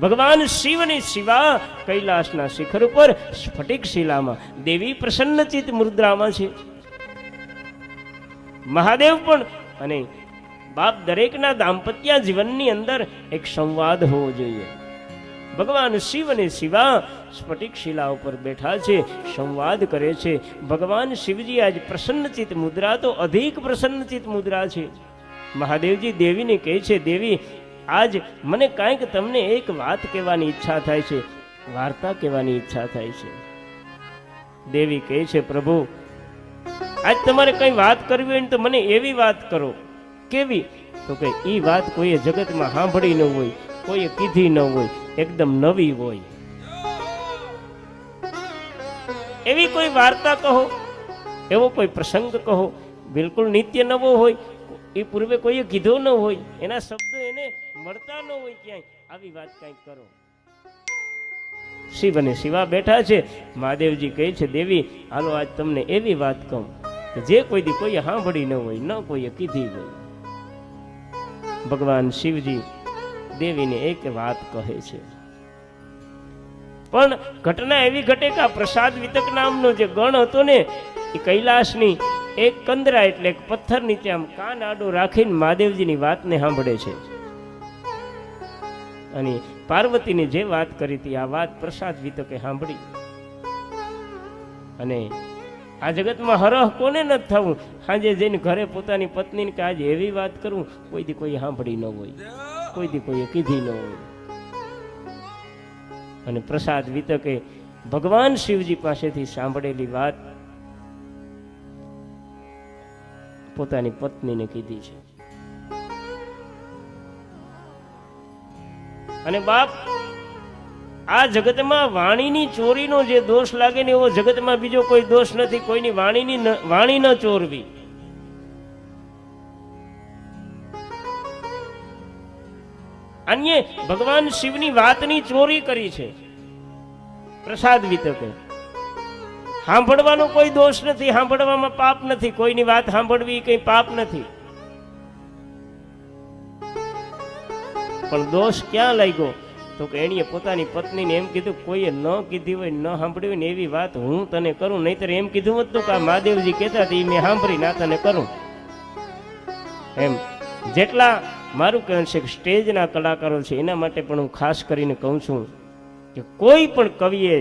ભગવાન શિવની શિવા કૈલાસના શિખર ઉપર સ્ફટિક શિલામાં દેવી પ્રસન્નચિત મુદ્રામાં છે. મહાદેવ પણ અને બાપ દરેકના દાંપત્ય જીવનની અંદર એક સંવાદ હોવો જોઈએ. ભગવાન શિવ અને શિવા સ્ફટિક શિલા ઉપર બેઠા છે, સંવાદ કરે છે. ભગવાન શિવજી આજ પ્રસન્નચિત મુદ્રા તો અધિક પ્રસન્નચિત મુદ્રા છે. મહાદેવજી દેવીને કહે છે, દેવી આજ મને કાંઈક તમને એક વાત કહેવાની ઈચ્છા થાય છે, વાર્તા કહેવાની ઈચ્છા થાય છે. દેવી કહે છે, પ્રભુ, આજ તમારે કઈ વાત કરવી હોય ને તો મને એવી વાત કરો. કેવી? તો કે, ઈ વાત કોઈએ જગતમાં સાંભળી ન હોય, કોઈએ કીધી ન હોય, એકદમ નવી હોય. એવી કોઈ વાર્તા કહો, એવો કોઈ પ્રસંગ કહો, બિલકુલ નિત્ય નવો હોય, એ પૂર્વે કોઈએ કીધો ન હોય, એના શબ્દો મળતા ન હોય ક્યાંય. આવી વાત કંઈક કરો. શિવ અને શિવા બેઠા છે. મહાદેવજી કહે છે, દેવી, હાલો આજ તમને એવી વાત કહું કે જે કોઈ દી કોઈએ સાંભળી ન હોય, ન કોઈએ કીધી હોય. ભગવાન શિવજી દેવીને એક વાત કહે છે. પણ ઘટના એવી ઘટે કે આ પ્રસાદ વિતક નામનો જે ગણ હતો ને, એ કૈલાસની એક કંદરા એટલે એક પથ્થર નીચે આમ કાન આડું રાખીને મહાદેવજીની વાતને સાંભળે છે. અને પાર્વતીને જે વાત કરી હતી, આ વાત પ્રસાદ વિતકે સાંભળી. અને આ જગતમાં હરહ કોને ન થવું? સાંજે જઈને ઘરે પોતાની પત્નીને કે આજે એવી વાત કરું, કોઈ દી કોઈ સાંભળી ન હોય. કોઈ દી કોઈએ કીધી ન હોય. અને પ્રસાદ વિતકે, ભગવાન શિવજી પાસેથી સાંભળેલી વાત પોતાની પત્નીને કીધી છે. અને બાપ, આ જગતમાં વાણીની ચોરીનો જે દોષ લાગે ને એવો જગતમાં બીજો કોઈ દોષ નથી, કોઈની વાણીની વાણી ન ચોરવી. અન્ય ભગવાન શિવની વાતની ચોરી કરી છે. પ્રસાદ વિતકે સાંભળવાનો કોઈ દોષ નથી, સાંભળવામાં પાપ નથી, કોઈની વાત સાંભળવી કંઈ પાપ નથી. પણ દોષ ક્યાં લાગ્યો? તો કે એણીએ પોતાની પત્નીને એમ કીધું, કોઈએ ન કીધી હોય, ન સાંભળી હોય ને એવી વાત હું તને કરું. નહીતર એમ કીધું હતું કે આ મહાદેવજી કહેતા હતા એ મેં સાંભળી, ના તને કરું. એમ જેટલા મારું કહેવું છે કે સ્ટેજના કલાકારો છે, એના માટે પણ હું ખાસ કરીને કહું છું કે કોઈ પણ કવિએ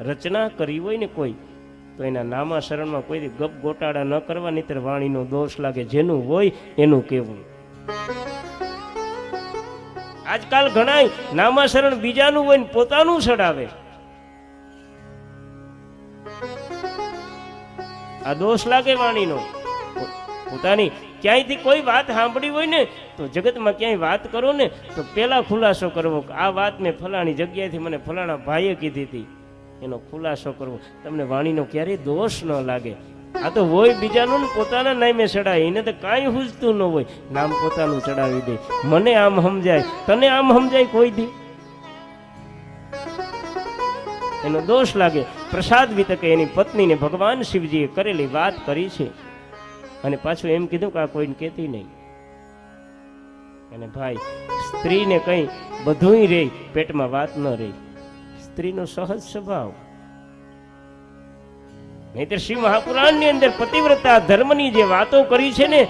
રચના કરી હોય ને કોઈ, તો એના નામાશરણમાં કોઈ દી ગપ ગોટાળા ન કરવા, નહીતર વાણીનો દોષ લાગે. જેનું હોય એનું કહેવું. આજકાલ ઘણા નામાશરણ બીજાનું હોય ને પોતાનું ચડાવે આ દોષ લાગે વાણીનો. પોતાની ક્યાંયથી કોઈ વાત સાંભળી હોય ને, તો જગતમાં ક્યાંય વાત કરો ને, તો પેલા ખુલાસો કરવો. કે આ વાત મેં ફલાણી જગ્યાએથી મને ફલાણા ભાઈએ કીધી હતી. એનો ખુલાસો કરવો. તમને વાણીનો ક્યારેય દોષ ન લાગે. આ તો હોય બીજાનું ને પોતાના નામે ચડાય. એને તો કાંઈ હુજતું ન હોય. નામ પોતાનું ચડાવી દે. મને આમ સમજાય. તને આમ સમજાય કોઈ દી? એનો દોષ લાગે. પ્રસાદ વિતકે એની પત્નીને ભગવાન શિવજીએ કરેલી વાત કરી છે. અને પાછું એમ કીધું કે આ કોઈને કહેતી નહીં. અને ભાઈ, સ્ત્રીને કંઈ બધુંય રહી પેટમાં વાત ન રહી. સ્ત્રીનો સહજ સ્વભાવ. નહીતર શ્રી મહાપુરાણની અંદર પતિવ્રતા ધર્મની જે વાતો કરી છે ને,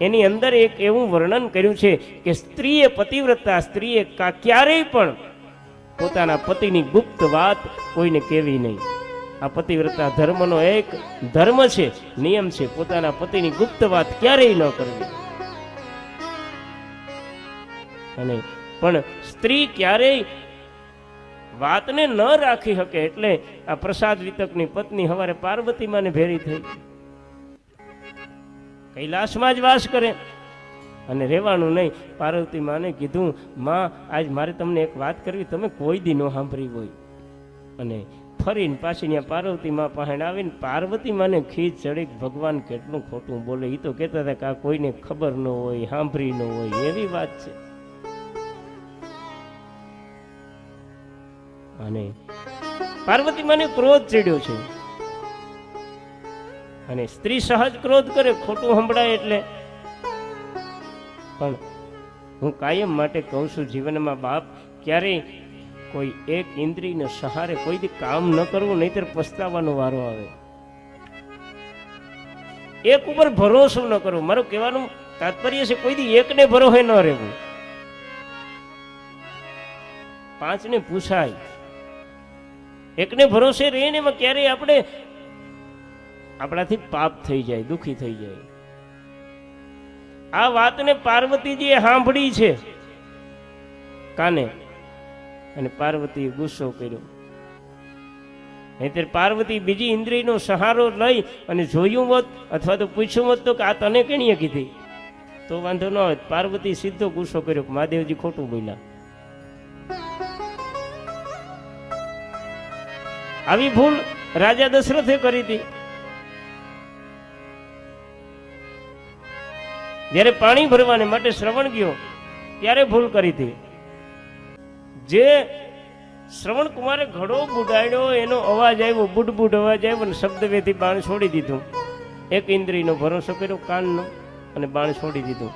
એની અંદર એક એવું વર્ણન કર્યું છે કે સ્ત્રીએ પતિવ્રતા, સ્ત્રીએ ક્યારેય પણ પોતાના પતિની ગુપ્ત વાત કોઈને કહેવી નહીં. આ પતિવ્રતા ધર્મનો એક ધર્મ છે, નિયમ છે, પોતાના પતિની ગુપ્ત વાત ક્યારેય ન કરવી. અને પણ સ્ત્રી ક્યારેય વાતને ન રાખી શકે એટલે આ પ્રસાદ વિતકની પત્ની હવારે પાર્વતી માને ભેરી થઈ કૈલાસમાં જ વાસ કરે અને રહેવાનું નહીં. પાર્વતી માને કીધું, માં, આજ મારે તમને એક વાત કરવી, તમે કોઈ દી ન સાંભળી હોય. અને ફરીને પાછી ત્યાં પાર્વતી માં પાસે આવીને પાર્વતી માને ખીજ ચડી ભગવાન કેટલું ખોટું બોલે. એ તો કહેતા હતા કે આ કોઈને ખબર ન હોય, સાંભળી ન હોય. એવી વાત છે. અને પાર્વતી મને ક્રોધ ચડ્યો છે. અને સ્ત્રી સહજ ક્રોધ કરે, ખોટું સંભળાય એટલે. પણ હું કાયમ માટે કહું છું, જીવનમાં બાપ, ક્યારેય કોઈ એક ઇન્દ્રિયને સહારે કોઈ દી કામ ન કરવું, નહીતર પસ્તાવાનો વારો આવે. એક ઉપર ભરોસો ન કરવો. મારું કહેવાનું તાત્પર્ય છે, કોઈ દી એકને ભરોસે ન રહેવું. પાંચને પૂછાય એકને ભરોસે રહીને એમાં ક્યારેય આપણે આપણાથી પાપ થઈ જાય, દુઃખી થઈ જાય. આ વાતને પાર્વતીજીએ સાંભળી છે. કાને? અને પાર્વતીએ ગુસ્સો કર્યો. નહીતર પાર્વતી બીજી ઇન્દ્રિયનો સહારો લઈ અને જોયું હોત અથવા તો પૂછ્યું હોત તો કે આ તને કેણીએ કીધી? તો વાંધો ન હોત પાર્વતી સીધો ગુસ્સો કર્યો કે મહાદેવજી ખોટું બોલ્યા. આવી ભૂલ રાજા દશરથે કરી હતી. જ્યારે પાણી ભરવાને માટે શ્રવણ ગયો, ત્યારે ભૂલ કરી હતી. જે શ્રવણ કુમારે ઘડો બુડાડ્યો, એનો અવાજ આવ્યો બુડ બુડ અવાજ આવ્યો અને શબ્દવેથી બાણ છોડી દીધું. એક ઇન્દ્રિયનો ભરોસો કર્યો કાનનો અને બાણ છોડી દીધું.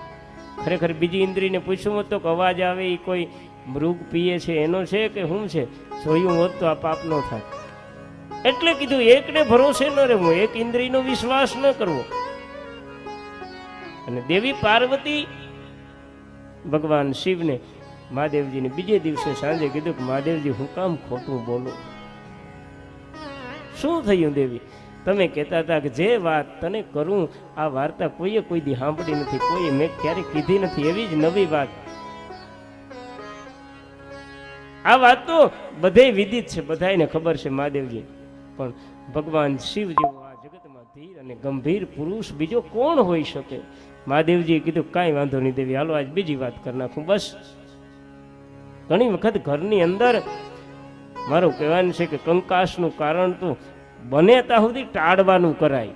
ખરેખર બીજી ઇન્દ્રિયને પૂછ્યું હોત તો કે અવાજ આવે એ કોઈ મૃગ પીએ છે, એનો છે કે શું છે? જોયું હોત તો આ પાપ ન થાય. એટલે કીધું, એકને ભરોસે ન રહેવો, એક ઇન્દ્રિયનો વિશ્વાસ ન કરવો. અને દેવી પાર્વતી ભગવાન શિવને મહાદેવજીને બીજે દિવસે સાંજે કીધું કે, મહાદેવજી, હું કામ ખોટું બોલું. શું થયું દેવી? તમે કહેતા હતા કે, જે વાત તને કરું, આ વાર્તા કોઈએ કોઈ દી સાંભળી નથી, કોઈએ મેં ક્યારેય કીધી નથી, એવી જ નવી વાત. આ વાત તો બધે વિદિત છે બધાને ખબર છે મહાદેવજી. પણ ભગવાન શિવ જેવો આ જગતમાં ધીર અને ગંભીર પુરુષ બીજો કોણ હોઈ શકે? મહાદેવજીએ કીધું, કાંઈ વાંધો નહીં દેવી, હાલો, આજ બીજી વાત કરી નાખું. બસ. ઘણી વખત ઘરની અંદર મારું કહેવાનું છે કે કંકાસનું કારણ તો બને ત્યાં સુધી ટાળવાનું કરાય.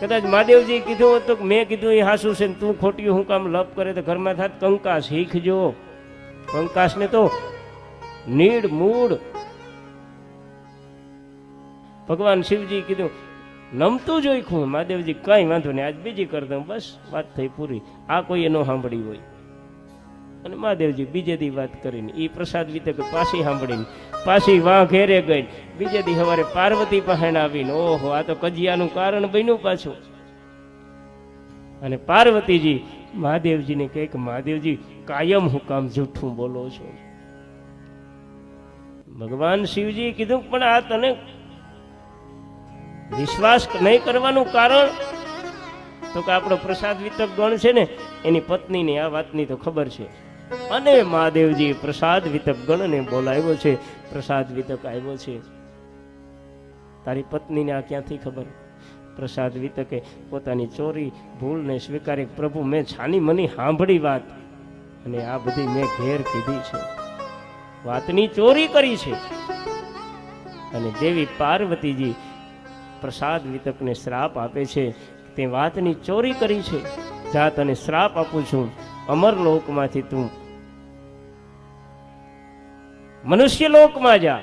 કદાચ મહાદેવજી કીધું હોત તો મેં કીધું, એ હાસું છે તું ખોટી, હું કામ લપ કરે તો ઘરમાં થાત, કંકાસ શીખજો કંકાસને તો નીડ મૂળ ભગવાન શિવજી કીધું, નમતું જોઈ ખું મહાદેવજી, કઈ વાંધો નહીં, આજ બીજી કરી દઉં, બસ, વાત થઈ પૂરી. આ કોઈએ ન સાંભળી હોય. અને મહાદેવજી બીજે દી વાત કરીને એ પ્રસાદ વિતક પાછી સાંભળીને, પાછી વાં ઘેરે ગઈ. બીજે દી સવારે પાર્વતી પહેણ આવીને, ઓહો, આ તો કજિયાનું કારણ બન્યું પાછું. અને પાર્વતીજી, મહાદેવજીને કહે કે, મહાદેવજી, કાયમ હું કામ જૂઠું બોલો છો. ભગવાન શિવજી કીધું, પણ આ તને વિશ્વાસ નહીં કરવાનું કારણ? તો કે આપણો પ્રસાદ વિતક ગણ છે ને, એની પત્નીને આ વાતની તો ખબર છે. અને મહાદેવજી પ્રસાદ વિતક ગણને બોલાવ્યો છે, પ્રસાદ વિતક આવ્યો છે. તારી પત્નીને આ ક્યાંથી ખબર? પ્રસાદ વિતકે પોતાની ચોરી ભૂલને સ્વીકારી, પ્રભુ, મેં છાની મની સાંભળી વાત, અને આ બધી મેં ઘેર કીધી છે. વાતની ચોરી કરી છે. અને દેવી પાર્વતીજી પ્રસાદ વિતકને શ્રાપ આપે છે તે વાતની ચોરી કરી છે. જા, તને શ્રાપ આપું છું. અમરલોકમાંથી તું. મનુષ્ય લોકમાં જા.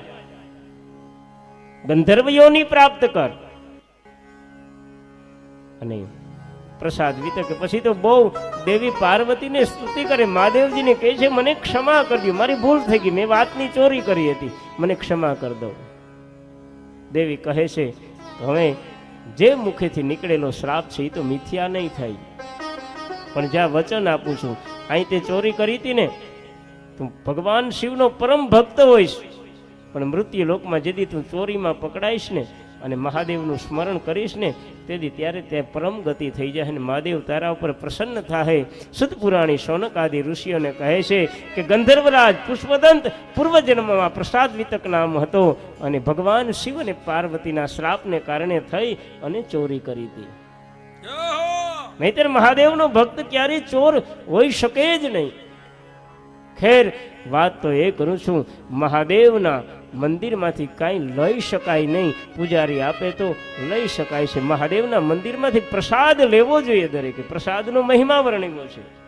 ગંધર્વયોની પ્રાપ્ત કર. અને પ્રસાદ વિતકે પછી તો બહુ દેવી પાર્વતીને સ્તુતિ કરે. મહાદેવજીને કહે છે, મને ક્ષમા કરજો. મારી ભૂલ થઈ ગઈ. મેં વાતની ચોરી કરી હતી. મને ક્ષમા કર દો. દેવી કહે છે, હવે જે મુખેથી નીકળેલો શ્રાપ છે એ તો મિથ્યા નહીં થાય. પણ જ્યાં વચન આપું છું, અહીં તે ચોરી કરી હતી ને, તું ભગવાન શિવનો પરમ ભક્ત હોઈશ. પણ મૃત્યુ લોકમાં જેથી તું ચોરીમાં પકડાઈશ ને અને મહાદેવનું સ્મરણ કરીશ ને, તેથી ત્યારે તે પરમ ગતિ થઈ જાય અને મહાદેવ તારા ઉપર પ્રસન્ન થાય. સુતપુરાણી સોનક આદિ ઋષિઓને કહે છે કે ગંધર્વરાજ પુષ્પદંત પૂર્વજન્મમાં પ્રસાદ વિતક નામ હતો અને ભગવાન શિવ અને પાર્વતીના શ્રાપને કારણે થઈ અને ચોરી કરી હતી. નહીતર મહાદેવનો ભક્ત ક્યારેય ચોર હોઈ શકે જ નહીં. ખેર, વાત તો એ કરું છું, મહાદેવના મંદિરમાંથી કાંઈ લઈ શકાય નહીં. પૂજારી આપે તો લઈ શકાય છે. મહાદેવના મંદિરમાંથી પ્રસાદ લેવો જોઈએ દરેકે. પ્રસાદનો મહિમા વર્ણવ્યો છે.